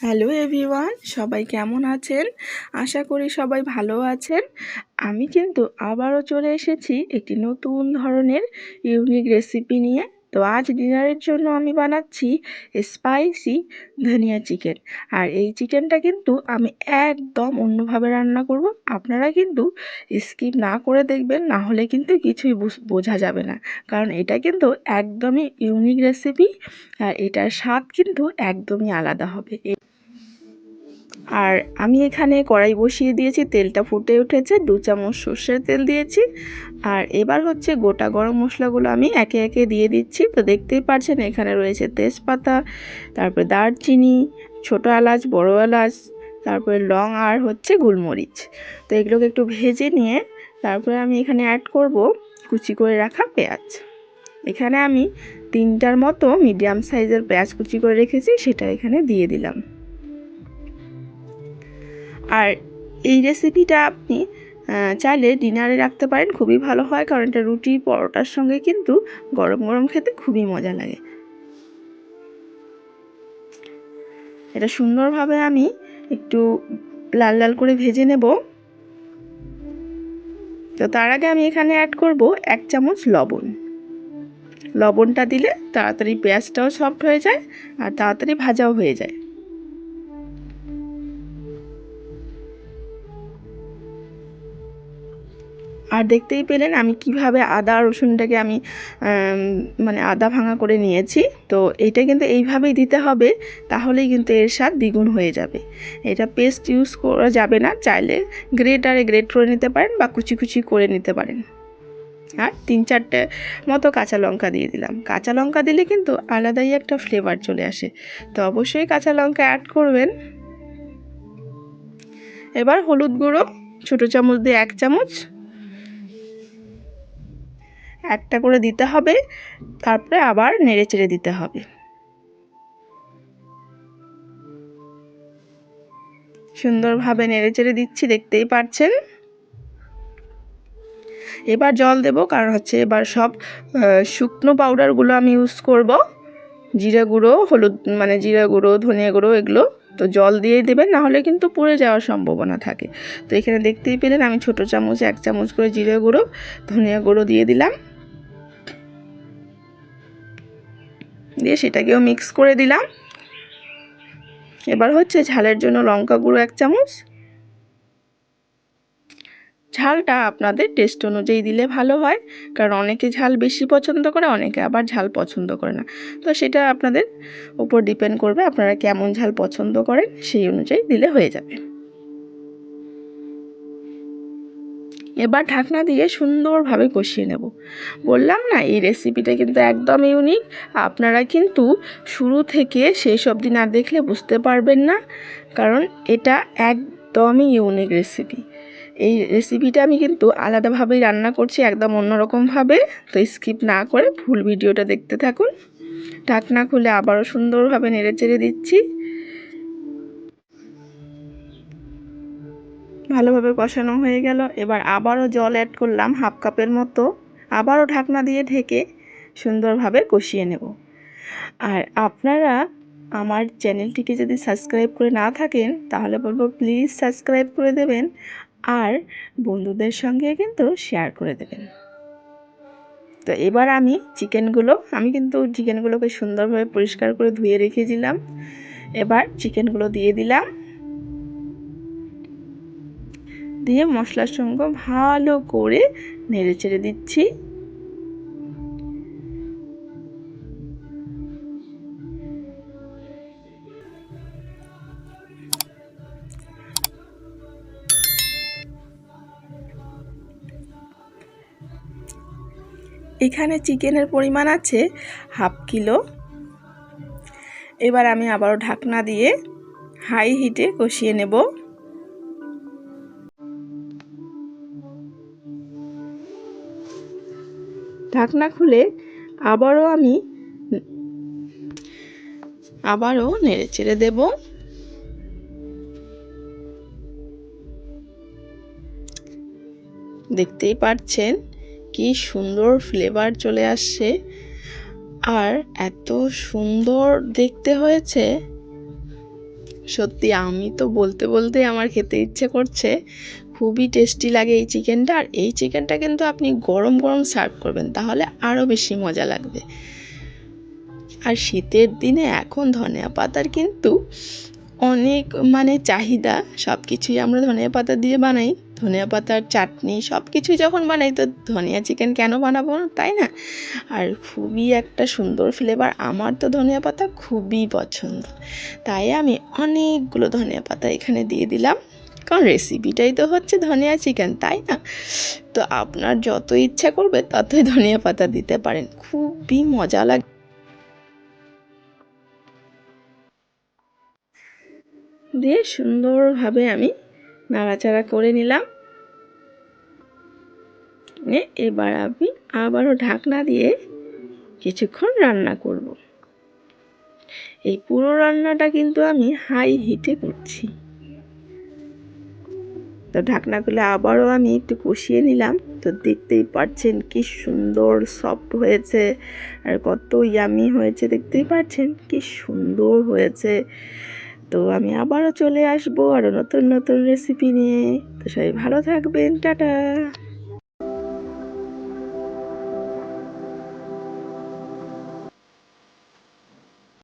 Hello everyone, সবাই কেমন আছেন? আশা করি সবাই ভালো আছেন। আমি কিন্তু আবারও চলে এসেছি একটি নতুন ধরনের ইউনিক রেসিপি নিয়ে। তো আজ ডিনারের জন্য আমি বানাচ্ছি স্পাইসি ধনিয়া চিকেন আর এই চিকেনটা কিন্তু আমি একদম অন্যভাবে রান্না করব। আপনারা কিন্তু স্কিপ না করে দেখবেন, না হলে কিন্তু কিছুই বুঝ- যাবে না। কারণ এটা কিন্তু একদমই ইউনিক রেসিপি আর এটার স্বাদ কিন্তু একদমই আলাদা হবে। আর আমি এখানে কড়াই বসিয়ে দিয়েছি, তেলটা ফুটে উঠেছে, দু চামচ সর্ষের তেল দিয়েছি। আর এবার হচ্ছে গোটা গরম মশলাগুলো আমি একে একে দিয়ে দিচ্ছি। তো দেখতেই পাচ্ছেন এখানে রয়েছে তেজপাতা, তারপরে দারচিনি, ছোটো এলাচ, বড় এলাচ, তারপরে লং আর হচ্ছে গোলমরিচ। তো এগুলোকে একটু ভেজে নিয়ে তারপরে আমি এখানে অ্যাড করব কুচি করে রাখা পেঁয়াজ। এখানে আমি তিনটার মতো মিডিয়াম সাইজের পেঁয়াজ কুচি করে রেখেছি, সেটা এখানে দিয়ে দিলাম। আর এই রেসিপিটা আপনি চাইলে ডিনারে রাখতে পারেন, খুবই ভালো হয়, কারণ এটা রুটি পরোটার সঙ্গে কিন্তু গরম গরম খেতে খুবই মজা লাগে। এটা সুন্দরভাবে আমি একটু লাল লাল করে ভেজে নেব। তো তার আগে আমি এখানে অ্যাড করব এক চামচ লবণ। লবণটা দিলে তাড়াতাড়ি পেঁয়াজটাও সফট হয়ে যায়, আর তাড়াতাড়ি ভাজাও হয়ে যায়। আর দেখতেই পেলেন আমি কীভাবে আদা রসুনটাকে আমি মানে আদা ভাঙা করে নিয়েছি। তো এটা কিন্তু এইভাবেই দিতে হবে, তাহলেই কিন্তু এর স্বাদ দ্বিগুণ হয়ে যাবে। এটা পেস্ট ইউজ করা যাবে না, চাইলে গ্রেটারে গ্রেট করে নিতে পারেন বা কুচি কুচি করে নিতে পারেন। আর তিন চারটে মতো কাঁচা লঙ্কা দিয়ে দিলাম। কাঁচা লঙ্কা দিলে কিন্তু আলাদাই একটা ফ্লেভার চলে আসে। তো অবশ্যই কাঁচা লঙ্কা অ্যাড করবেন। এবার হলুদ গুঁড়ো, ছোটো চামচ দিয়ে এক চামচ একটা করে দিতে হবে, তারপরে আবার নেড়ে চেড়ে দিতে হবে। সুন্দরভাবে নেড়ে চেড়ে দিচ্ছি, দেখতেই পাচ্ছেন এবার জল দেব, কারণ হচ্ছে এবার সব শুকনো পাউডারগুলো আমি ইউজ করব। জিরে গুঁড়ো, হলুদ মানে জিরে গুঁড়ো, ধনিয়া গুঁড়ো, এগুলো তো জল দিয়েই দেবেন, না হলে কিন্তু পুড়ে যাওয়ার সম্ভাবনা থাকে। তো এখানে দেখতেই পেলেন, আমি ছোটো চামচ, এক চামচ করে জিরে গুঁড়ো, ধনিয়া গুঁড়ো দিয়ে দিলাম। দিয়ে সেটাকেও মিক্স করে দিলাম। এবার হচ্ছে ঝালের জন্য লঙ্কা গুঁড়ো এক চামচ। ঝালটা আপনাদের টেস্ট অনুযায়ী দিলে ভালো হয়, কারণ অনেকে ঝাল বেশি পছন্দ করে, অনেকে আবার ঝাল পছন্দ করে না। তো সেটা আপনাদের উপর ডিপেন্ড করবে, আপনারা কেমন ঝাল পছন্দ করেন, সেই অনুযায়ী দিলে হয়ে যাবে। এবার ঢাকনা দিয়ে সুন্দরভাবে কষিয়ে নেব। বললাম না, এই রেসিপিটা কিন্তু একদম ইউনিক আপনারা কিন্তু শুরু থেকে শেষ অবধি না দেখলে বুঝতে পারবেন না, কারণ এটা একদমই ইউনিক রেসিপি এই রেসিপিটা আমি কিন্তু আলাদাভাবেই রান্না করছি, একদম অন্যরকমভাবে। তো স্কিপ না করে ফুল ভিডিওটা দেখতে থাকুন। ঢাকনা খুলে আবারও সুন্দরভাবে নেড়ে চেড়ে দিচ্ছি। ভালোভাবে কষানো হয়ে গেল। এবার আবারও জল অ্যাড করলাম হাফ কাপের মতো। আবারও ঢাকনা দিয়ে ঢেকে সুন্দরভাবে কষিয়ে নেব। আর আপনারা আমার চ্যানেলটিকে যদি সাবস্ক্রাইব করে না থাকেন, তাহলে বলব প্লিজ সাবস্ক্রাইব করে দেবেন। আর বন্ধুদের সঙ্গে কিন্তু শেয়ার করে দেবেন। তো এবার আমি চিকেনগুলো, আমি কিন্তু চিকেনগুলোকে সুন্দরভাবে পরিষ্কার করে ধুয়ে রেখেছিলাম। এবার চিকেনগুলো দিয়ে দিলাম। দিয়ে মশলার সঙ্গে ভালো করে নেড়ে চেড়ে দিচ্ছি। এখানে চিকেনের পরিমাণ আছে হাফ কিলো। এবার আমি আবারও ঢাকনা দিয়ে হাই হিটে কষিয়ে নেব। ঢাকনা খুলে আবারও আমি আবারও নেড়ে চেড়ে দেব। দেখতেই পাচ্ছেন কি সুন্দর ফ্লেভার চলে আসছে। আর এত সুন্দর দেখতে হয়েছে। সত্যি আমি তো বলতে বলতেই আমার খেতে ইচ্ছে করছে। খুবই টেস্টি লাগে এই চিকেনটা আর এই চিকেনটা কিন্তু আপনি গরম গরম সার্ভ করবেন, তাহলে আরও বেশি মজা লাগবে। আর শীতের দিনে এখন ধনিয়া পাতার কিন্তু অনেক মানে চাহিদা সব কিছুই আমরা ধনিয়া পাতা দিয়ে বানাই। ধনিয়া পাতার চাটনি সব কিছুই যখন বানাই তো ধনিয়া চিকেন কেন বানাবো তাই না? আর খুবই একটা সুন্দর ফ্লেভার আমার তো ধনিয়া পাতা খুবই পছন্দ। তাই আমি অনেকগুলো ধনিয়া পাতা এখানে দিয়ে দিলাম। কারণ রেসিপিটাই তো হচ্ছে ধনিয়া চিকেন তাই না? তো আপনার যত ইচ্ছা করবে ততই ধনিয়া পাতা দিতে পারেন। খুবই মজা লাগে দিয়ে সুন্দরভাবে আমি নাড়াচাড়া করে নিলাম। এবার আমি আবারও ঢাকনা দিয়ে কিছুক্ষণ রান্না করব। এই পুরো রান্নাটা কিন্তু আমি হাই হিটে করছি। তো ঢাকনাগুলো আবারও আমি একটু কষিয়ে নিলাম। তো দেখতেই পাচ্ছেন কি সুন্দর সফট হয়েছে আর কত ইয়ামি হয়েছে, দেখতেই পাচ্ছেন কি সুন্দর হয়েছে। তো আমি আবারও চলে আসব আরও নতুন নতুন রেসিপি নিয়ে। তো সবাই ভালো থাকবেন, টাটা।